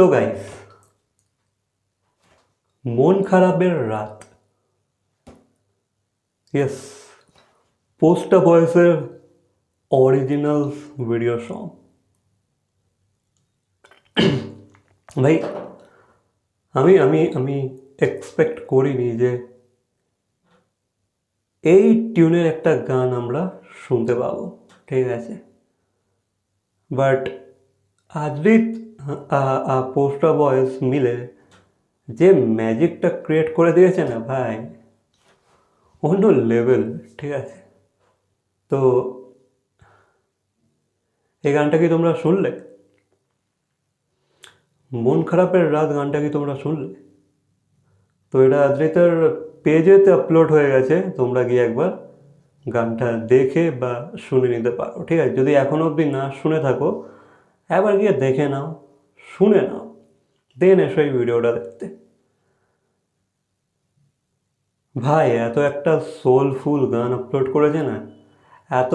তো গাইস মন খারাপের রাত। ইয়েস পোস্টা ভয়েসের অরিজিনাল ভিডিও সং ভাই, আমি আমি আমি এক্সপেক্ট করিনি যে এই টিউনের একটা গান আমরা শুনতে পাবো, ঠিক আছে? বাট আদ্রিত পোস্টার বয়েস মিলে যে ম্যাজিকটা ক্রিয়েট করে দিয়েছে না ভাই, অন্য লেভেল ঠিক আছে? তো এই গানটা কি তোমরা শুনলে? মন খারাপের রাত গানটা কি তোমরা শুনলে? তো এটা আদ্রিতার পেজেতে আপলোড হয়ে গেছে, তোমরা গিয়ে একবার গানটা দেখে বা শুনে নিতে পারো, ঠিক আছে? যদি এখনও অবধি না শুনে থাকো, একবার গিয়ে দেখে নাও। শুনে নাও দেন এসো এই ভিডিওটা দেখতে। ভাই, এত একটা সোলফুল গান আপলোড করেছে না? এত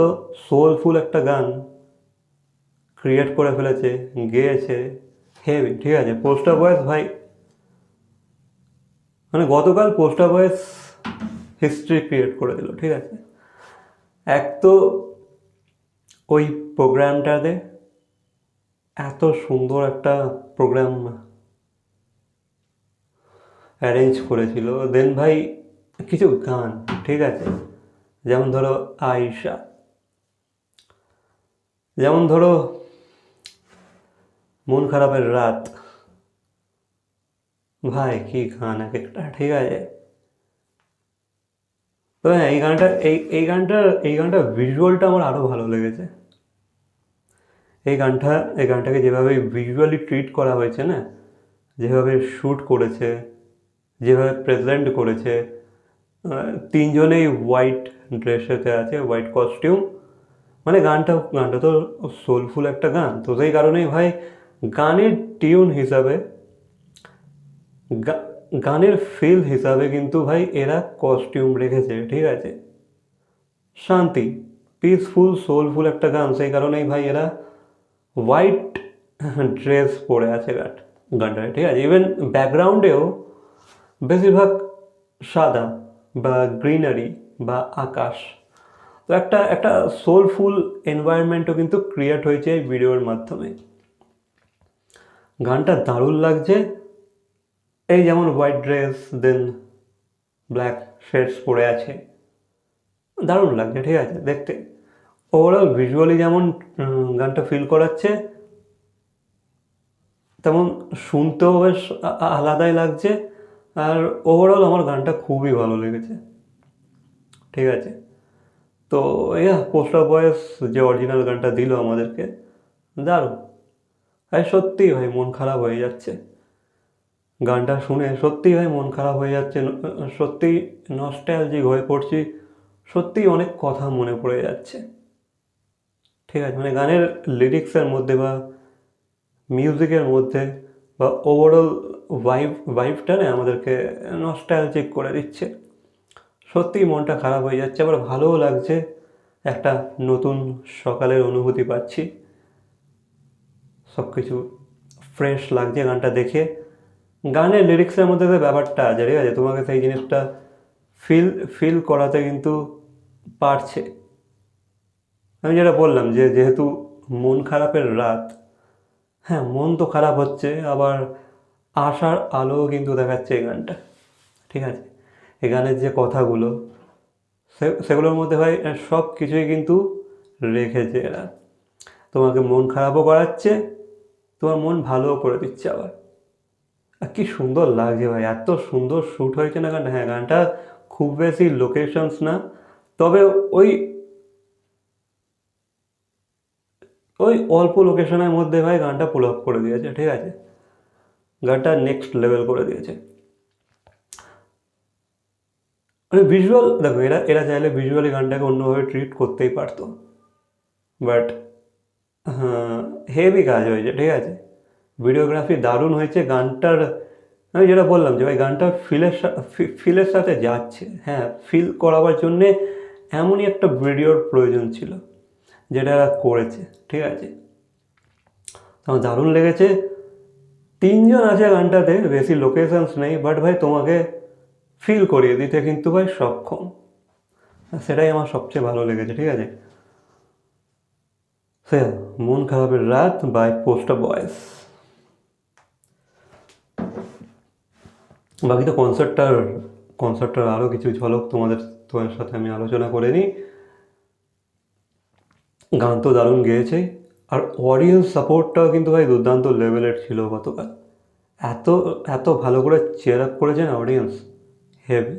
সোলফুল একটা গান ক্রিয়েট করে ফেলেছে, গেয়েছে। হেভি ঠিক আছে পোস্টার বয়েস ভাই। মানে গতকাল পোস্টার বয়েস হিস্ট্রি ক্রিয়েট করে দিল, ঠিক আছে? এক তো ওই প্রোগ্রামটাতে এত সুন্দর একটা প্রোগ্রাম অ্যারেঞ্জ করেছিল। দেন ভাই, কিছু গান, ঠিক আছে? যেমন ধরো আয়শা। যেমন ধরো মন খারাপের রাত। ভাই, কি গান এক একটা ঠিক আছে? তো হ্যাঁ এই গানটা, এই এই গানটা এই গানটা ভিজুয়ালটা আমার আরও ভালো লেগেছে। এই গানটা, এই গানটাকে যেভাবে ভিজুয়ালি ট্রিট করা হয়েছে, না? যেভাবে শ্যুট করেছে, যেভাবে প্রেজেন্ট করেছে তিনজনেই হোয়াইট ড্রেসেতে আছে হোয়াইট কস্টিউম মানে গানটা গানটা তো সোলফুল একটা গান। তো সেই কারণেই ভাই, গানের টিউন হিসাবে গানের ফিল হিসাবে কিন্তু ভাই এরা কস্টিউম রেখেছে, ঠিক আছে? শান্তি পিসফুল সোলফুল একটা গান। সেই কারণেই ভাই এরা হোয়াইট ড্রেস পরে আছে গান, গানটায়, ঠিক আছে? ইভেন ব্যাকগ্রাউন্ডেও বেশিরভাগ সাদা বা গ্রিনারি বা আকাশ। তো একটা একটা সোলফুল এনভায়রনমেন্টও কিন্তু ক্রিয়েট হয়েছে এই ভিডিওর মাধ্যমে। গানটা দারুণ লাগছে। এই যেমন white dress then black shades পরে আছে। দারুণ লাগছে, ঠিক আছে? দেখতে ওভারঅল ভিজুয়ালি যেমন গানটা ফিল করাচ্ছে, তেমন শুনতেও বেশ আলাদাই লাগছে। আর ওভারঅল আমার গানটা খুবই ভালো লেগেছে। ঠিক আছে? তো, ইয়া পোস্টার বয়েস যে অরিজিনাল গানটা দিল আমাদেরকে, দারুণ। ভাই সত্যিই ভাই, মন খারাপ হয়ে যাচ্ছে। গানটা শুনে সত্যিই ভাই, মন খারাপ হয়ে যাচ্ছে। সত্যিই নস্টালজিক হয়ে পড়ছি। সত্যিই অনেক কথা মনে পড়ে যাচ্ছে। ঠিক আছে মানে গানের লিরিক্সের মধ্যে বা মিউজিকের মধ্যে বা ওভারঅল ভাইব ভাইবটা না আমাদেরকে নস্টালজিক করে দিচ্ছে। সত্যিই মনটা খারাপ হয়ে যাচ্ছে, আবার ভালোও লাগছে, একটা নতুন সকালের অনুভূতি পাচ্ছি। সব কিছু ফ্রেশ লাগছে গানটা দেখে। গানের লিরিক্সের মধ্যে যে ব্যাপারটা আছে, ঠিক আছে, তোমাকে সেই জিনিসটা ফিল ফিল করাতে কিন্তু পারছে। আমি যেটা বললাম যে যেহেতু মন খারাপের রাত হ্যাঁ মন তো খারাপ হচ্ছে, আবার আশার আলো কিন্তু দেখাচ্ছে এই গানটা, ঠিক আছে? এই গানের যে কথাগুলো, সে, সেগুলোর মধ্যে ভাই সব কিছুই কিন্তু রেখেছে এরা। তোমাকে মন খারাপও করাচ্ছে, তোমার মন ভালোও করে দিচ্ছে আবার। আর কি সুন্দর লাগছে ভাই, এত সুন্দর শ্যুট হয়েছে না গানটা? হ্যাঁ গানটা খুব বেশি লোকেশনস না, তবে ওই ওই অল্প লোকেশনের মধ্যে ভাই গানটা পুল আপ করে দিয়েছে, ঠিক আছে? গানটা নেক্সট লেভেল করে দিয়েছে। মানে ভিজুয়াল দেখো, এরা এরা চাইলে ভিজুয়ালি গানটাকে অন্যভাবে ট্রিট করতেই পারতো। বাট হ্যাঁ হেভি কাজ হয়েছে, ঠিক আছে? ভিডিওগ্রাফি দারুণ হয়েছে, গানটার, আমি যেটা বললাম যে ভাই গানটা ফিলের ফিলের সাথে যাচ্ছে। হ্যাঁ ফিল করাবার জন্যে এমনই একটা ভিডিওর প্রয়োজন ছিল। যেটা এরা করেছে, ঠিক আছে? আমার দারুণ লেগেছে। তিনজন আছে গানটাতে, বেশি লোকেশনস নেই বাট ভাই তোমাকে ফিল করিয়ে দিতে কিন্তু ভাই সক্ষম। সেটাই আমার সবচেয়ে ভালো লেগেছে, ঠিক আছে? সে মন খারাপের রাত বাই পোস্টার বয়েস বাকি তো কনসার্টটার কনসার্টটার আরও কিছু ঝলক তোমাদের তোমার সাথে আমি আলোচনা করে নিই। গান তো দারুণ গেয়েছে। আর অডিয়েন্স সাপোর্টটাও কিন্তু ভাই দুর্দান্ত লেভেলের ছিল গতকাল। এত এত ভালো করে চেয়ার আপ করেছে না অডিয়েন্স হেভি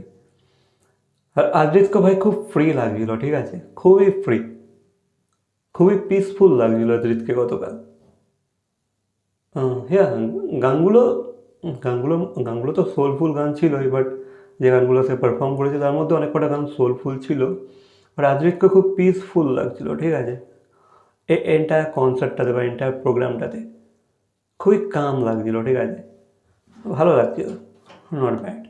আর আদ্রিতকে ভাই খুব ফ্রি লাগছিল, ঠিক আছে? খুবই ফ্রি খুবই পিসফুল লাগছিল আদ্রিতকে গতকাল। হ্যাঁ গানগুলো গানগুলো গানগুলো তো সোলফুল গান ছিলই বাট যে গানগুলো সে পারফর্ম করেছে তার মধ্যে অনেক কটা গান সোলফুল ছিল। বাট খুব পিসফুল লাগছিল, ঠিক আছে? এই এন্টায়ার কনসার্টটাতে বা এন্টায়ার প্রোগ্রামটাতে খুবই কাম লাগছিল, ঠিক আছে? ভালো লাগছিল নট ব্যাড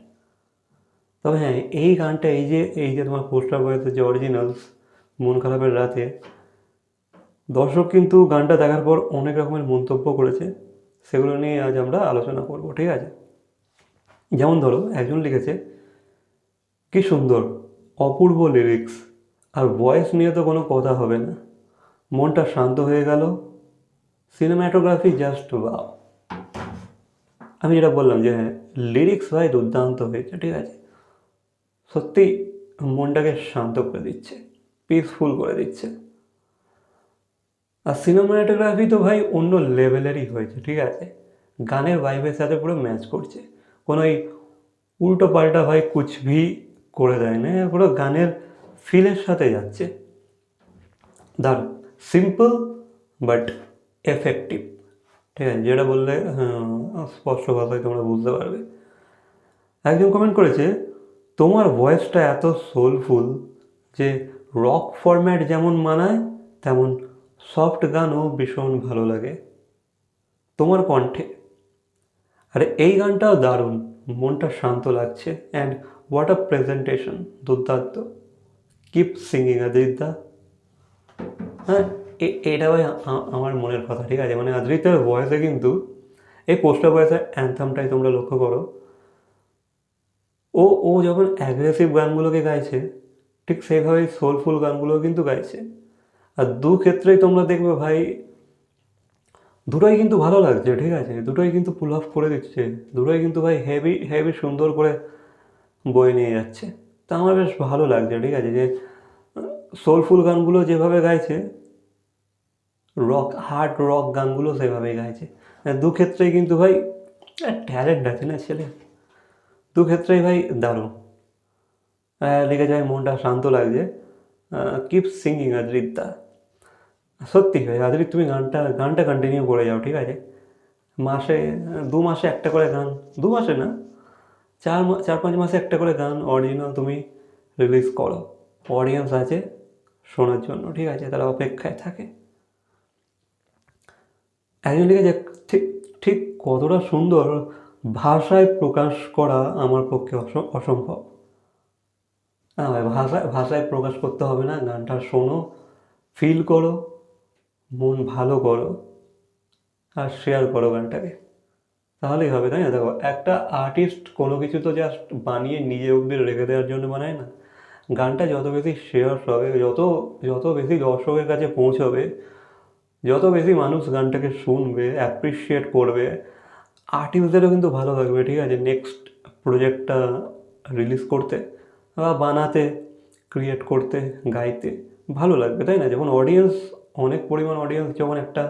তবে হ্যাঁ এই গানটা, এই যে এই যে তোমার পোস্টার বয়েছে যে অরিজিনালস মন খারাপের রাতে, দর্শক কিন্তু গানটা দেখার পর অনেক রকমের মন্তব্য করেছে। সেগুলো নিয়ে আজ আমরা আলোচনা করব, ঠিক আছে? যেমন ধরো, একজন লিখেছে, কি সুন্দর, অপূর্ব লিরিক্স আর ভয়েস নিয়ে তো কোনো কথা হবে না। মনটা শান্ত হয়ে গেল। সিনেমাটোগ্রাফি জাস্ট বাও আমি যেটা বললাম যে হ্যাঁ লিরিক্স ভাই দুর্দান্ত হয়েছে, ঠিক আছে। সত্যি মনটাকে শান্ত করে দিচ্ছে পিসফুল করে দিচ্ছে। আর সিনেমাটোগ্রাফি তো ভাই অন্য লেভেলেরই হয়েছে, ঠিক আছে। গানের ভাইবের সাথে পুরো ম্যাচ করছে। কোনো এই উল্টো পাল্টা ভাই কুচভি করে দেয় না, পুরো গানের ফিলের সাথে যাচ্ছে। দারুণ। সিম্পল বাট এফেক্টিভ ঠিক আছে, যেটা বললে স্পষ্ট ভাষায় তোমরা বুঝতে পারবে। একজন কমেন্ট করেছে, তোমার ভয়েসটা এত সোলফুল যে রক ফরম্যাট যেমন মানায়, তেমন সফট গানও ভীষণ ভালো লাগে তোমার কণ্ঠে। আরে, এই গানটাও দারুণ। মনটা শান্ত লাগছে। অ্যান্ড হোয়াট আ প্রেজেন্টেশন দুর্দান্ত। কিপ সিঙ্গিং আদিত্যা হ্যাঁ এটা ভাই আমার মনের কথা, ঠিক আছে? মানে আদ্রিতার ভয়েসে কিন্তু, এই পোস্টার ভয়েসের অ্যান্থামটাই তোমরা লক্ষ্য করো। ও ও যখন অ্যাগ্রেসিভ গানগুলোকে গাইছে, ঠিক সেইভাবেই সোলফুল গানগুলোও কিন্তু গাইছে। আর দু ক্ষেত্রেই তোমরা দেখবে ভাই, দুটোই কিন্তু ভালো লাগছে, ঠিক আছে? দুটোই কিন্তু পুল অফ করে দিচ্ছে। দুটোই কিন্তু ভাই হেভি হেভি সুন্দর করে বয়ে নিয়ে যাচ্ছে। তা আমার বেশ ভালো লাগছে, ঠিক আছে? যে সোলফুল গানগুলো যেভাবে গাইছে রক হার্ড রক গানগুলো সেভাবেই গাইছে। আর দু ক্ষেত্রেই কিন্তু ভাই ট্যালেন্ট আছে না ছেলে? দু ক্ষেত্রেই ভাই দারুণ। লিখে যায় মনটা শান্ত লাগছে। কিপ সিঙ্গিং আদ্রিত সত্যি ভাই আদ্রিত তুমি গানটা গানটা কন্টিনিউ করে যাও, ঠিক আছে? মাসে, দু মাসে একটা করে গান, দু মাসে না? চার চার পাঁচ মাসে একটা করে গান অরিজিনাল তুমি রিলিজ করো। অডিয়েন্স আছে শোনার জন্য, ঠিক আছে? তারা অপেক্ষায় থাকে। একজন লিখেছে ঠিক ঠিক কতটা সুন্দর ভাষায় প্রকাশ করা আমার পক্ষে অসম্ভব। হ্যাঁ ভাই ভাষায় ভাষায় প্রকাশ করতে হবে না, গানটা শোনো ফিল করো, মন ভালো করো, আর শেয়ার করো গানটাকে। তাহলেই হবে, তাই না? দেখো, একটা আর্টিস্ট কোনো কিছু তো জাস্ট বানিয়ে নিজে অব্দি রেখে দেওয়ার জন্য বানায় না। গানটা যত বেশি শেয়ার হবে, যত যত বেশি দর্শকের কাছে পৌঁছবে, যত বেশি মানুষ গানটাকে শুনবে অ্যাপ্রিসিয়েট করবে আর্টিস্টদেরও কিন্তু ভালো লাগবে, ঠিক আছে? নেক্সট প্রজেক্টটা রিলিজ করতে বা বানাতে ক্রিয়েট করতে, গাইতে, ভালো লাগবে, তাই না? যেমন অডিয়েন্স অনেক পরিমাণ অডিয়েন্স যখন একটা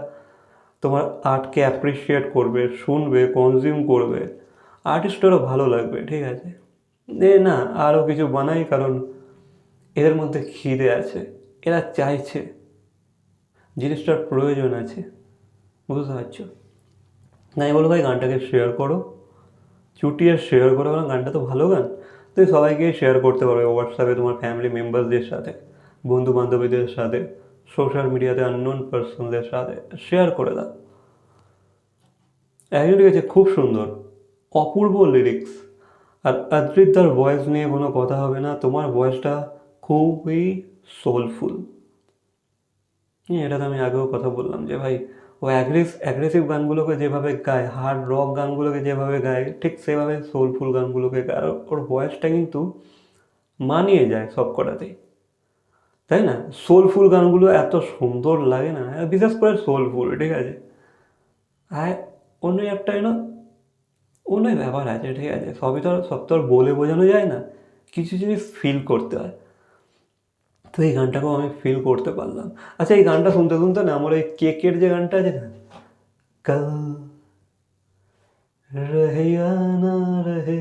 তোমার আর্টকে অ্যাপ্রিসিয়েট করবে, শুনবে কনজিউম করবে। আর্টিস্টেরও ভালো লাগবে, ঠিক আছে? এ না, আরও কিছু বানাই, কারণ এদের মধ্যে খিদে আছে। এরা চাইছে। জিনিসটার প্রয়োজন আছে। বুঝতে পারছ? আমি বলব ভাই, গানটাকে শেয়ার করো। চুটিয়ে শেয়ার করো, কারণ গানটা তো ভালো গান। তুই সবাইকে শেয়ার করতে পারবে হোয়াটসঅ্যাপে তোমার ফ্যামিলি মেম্বারসদের সাথে বন্ধু বান্ধবীদের সাথে। সোশ্যাল মিডিয়াতে আননোন পার্সনদের সাথে শেয়ার করে দাও একজন লিখেছে, খুব সুন্দর। অপূর্ব লিরিক্স আর অদ্রিতার ভয়েস নিয়ে কোনো কথা হবে না। তোমার ভয়েসটা খুবই সোলফুল এটা তো আমি আগেও কথা বললাম যে, ভাই, ও অ্যাগ্রেস অ্যাগ্রেসিভ গানগুলোকে যেভাবে গায় হার্ড রক গানগুলোকে যেভাবে গায়, ঠিক সেভাবে সোলফুল গানগুলোকে গায়, ওর ভয়েসটা কিন্তু মানিয়ে যায় সব কটাতেই তাই না সোলফুল গানগুলো এত সুন্দর লাগে না আর বিশেষ করে সোলফুল ঠিক আছে আর অন্য একটা না অন্য ব্যাপার আছে ঠিক আছে সবই তো আর সব তো আর বলে বোঝানো যায় না কিছু জিনিস ফিল করতে হয় তো এই গানটাকেও আমি ফিল করতে পারলাম আচ্ছা এই গানটা শুনতে শুনতে না আমার ওই কেকের যে গানটা আছে না কাল रहे या ना रहे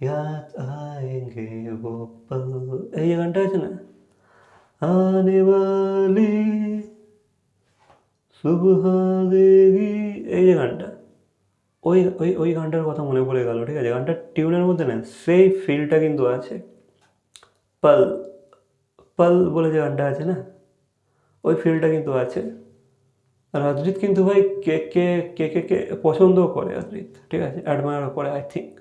याद आएंगे वो पल এই যে গানটা আছে না आने वाली সুবহ দেগি এই যে গানটা ওই ওই ওই গানটার কথা মনে পড়ে গেল ঠিক আছে গানটার টিউনের মধ্যে না সেই ফিলটা কিন্তু আছে পল পল বলে যে গানটা আছে না ওই ফিলটা কিন্তু আছে আর অদ্রিত কিন্তু ভাই কে কে কে কে কে পছন্দও করে অদ্রিত ঠিক আছে অ্যাডমায়ারও করে আই থিঙ্ক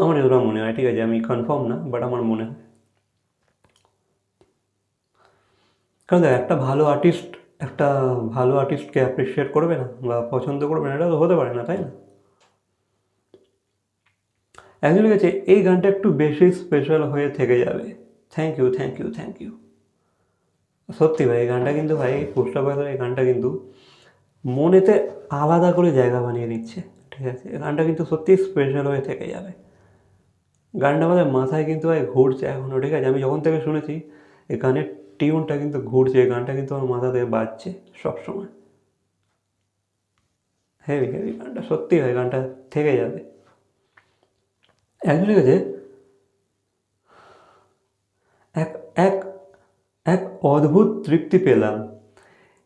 আমার এগুলো মনে হয় ঠিক আছে আমি কনফার্ম না বাট আমার মনে হয় কারণ একটা ভালো আর্টিস্ট একটা ভালো আর্টিস্টকে অ্যাপ্রিসিয়েট করবে না বা পছন্দ করবে না, এটা তো হতে পারে না, তাই না? অ্যাকচুয়ালি গেছে এই গানটা একটু বেশি স্পেশাল হয়ে থেকে যাবে। Thank you thank you thank you সত্যি ভাই, এই গানটা কিন্তু ভাই পোস্টার বয়েসের এই গানটা কিন্তু মনেতে আলাদা করে জায়গা বানিয়ে নিচ্ছে ঠিক আছে? গানটা কিন্তু সত্যি স্পেশাল হয়ে থেকে যাবে। গানটা আমাদের মাথায় কিন্তু ভাই ঘুরছে এখনও ঠিক আছে? আমি যখন থেকে শুনেছি, এই গানের টিউনটা কিন্তু ঘুরছে গানটা কিন্তু আমার মাথাতে বাজছে সবসময়। হেভি হেভি গানটা, সত্যি ভাই, গানটা থেকে যাবে। অ্যাকচুয়ালি গেছে এক এক এক অদ্ভুত তৃপ্তি পেলাম।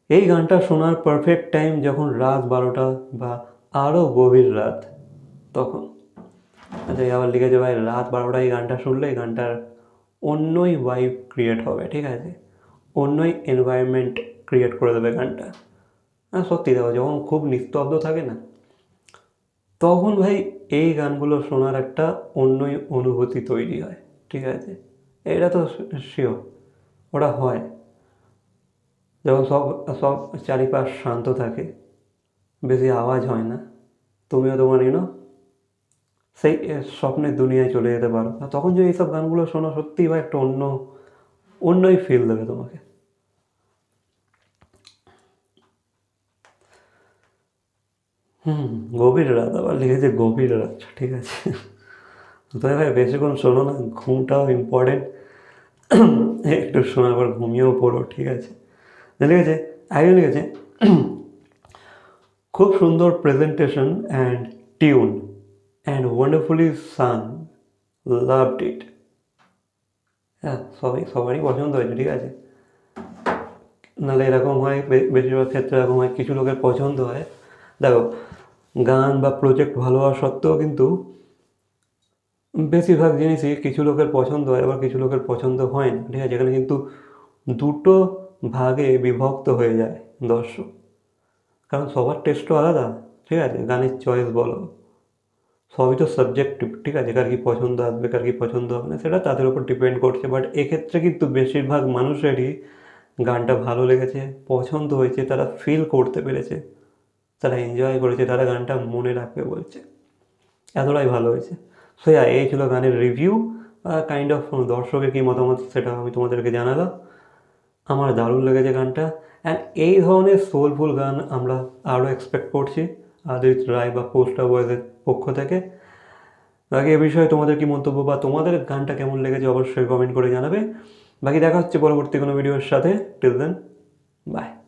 এই গানটা শোনার পারফেক্ট টাইম যখন রাত বারোটা বা আরও গভীর রাত, তখন। আচ্ছা আবার লিখেছে ভাই, রাত বারোটা এই গানটা শুনলে এই গানটার অন্যই ভাইব ক্রিয়েট হবে, ঠিক আছে? অন্যই এনভায়রনমেন্ট ক্রিয়েট করে দেবে গানটা। হ্যাঁ সত্যি দেখো, যখন খুব নিস্তব্ধ থাকে না, তখন ভাই এই গানগুলো শোনার একটা অন্যই অনুভূতি তৈরি হয়, ঠিক আছে? এটা তো শিওর ওটা হয়। যখন সব সব চারিপাশ শান্ত থাকে, বেশি আওয়াজ হয় না, তুমিও তোমার ইউনো সেই স্বপ্নের দুনিয়ায় চলে যেতে পারো। তখন যদি এইসব গানগুলো শোনো সত্যিই বা একটা অন্য, অন্যই ফিল দেবে তোমাকে। হুম, গভীর রাত আবার লিখেছে গভীর রাত, ঠিক আছে। তবে ভাই, বেশিক্ষণ শোনো না, ঘুমটাও ইম্পর্টেন্ট একটু শোনার পর ঘুমিয়েও পড়ো, ঠিক আছে। লিখেছে, আগে লিখেছে, খুব সুন্দর presentation and tune and wonderfully sung loved it হ্যাঁ সবাই, সবারই পছন্দ হয়েছে, ঠিক আছে? নাহলে এরকম হয় বেশিরভাগ ক্ষেত্রে এরকম হয়, কিছু লোকের পছন্দ হয়। দেখো, গান বা প্রজেক্ট ভালো হওয়া সত্ত্বেও কিন্তু বেশিরভাগ জিনিসই কিছু লোকের পছন্দ হয়, আবার কিছু লোকের পছন্দ হয় না, ঠিক আছে? এখানে কিন্তু দুটো ভাগে বিভক্ত হয়ে যায় দর্শক। কারণ সবার টেস্টও আলাদা, ঠিক আছে? গানের চয়েস বলো সবই তো সাবজেক্টিভ ঠিক আছে? কার কি পছন্দ আসবে, কার কি পছন্দ হবে না, সেটা তাদের উপর ডিপেন্ড করছে। বাট এক্ষেত্রে কিন্তু বেশিরভাগ মানুষেরই গানটা ভালো লেগেছে, পছন্দ হয়েছে, তারা ফিল করতে পেরেছে, তারা এনজয় করেছে, তারা গানটা মনে রাখবে বলছে। এতটাই ভালো হয়েছে। সো এই ছিল গানের রিভিউ কাইন্ড অফ দর্শকের কী মতামত সেটা আমি তোমাদেরকে জানালাম। আমার দারুণ লেগেছে গানটা। অ্যান্ড এই ধরনের সোলফুল গান আমরা আরও এক্সপেক্ট করছি। আদিত রায় বা পোস্টার বয়েজের পক্ষ থেকে। বাকি এ বিষয়ে তোমাদের কি মন্তব্য বা তোমাদের গানটা কেমন লেগেছে অবশ্যই কমেন্ট করে জানাবে। বাকি দেখা হচ্ছে পরবর্তী কোনো ভিডিওর সাথে। Till then by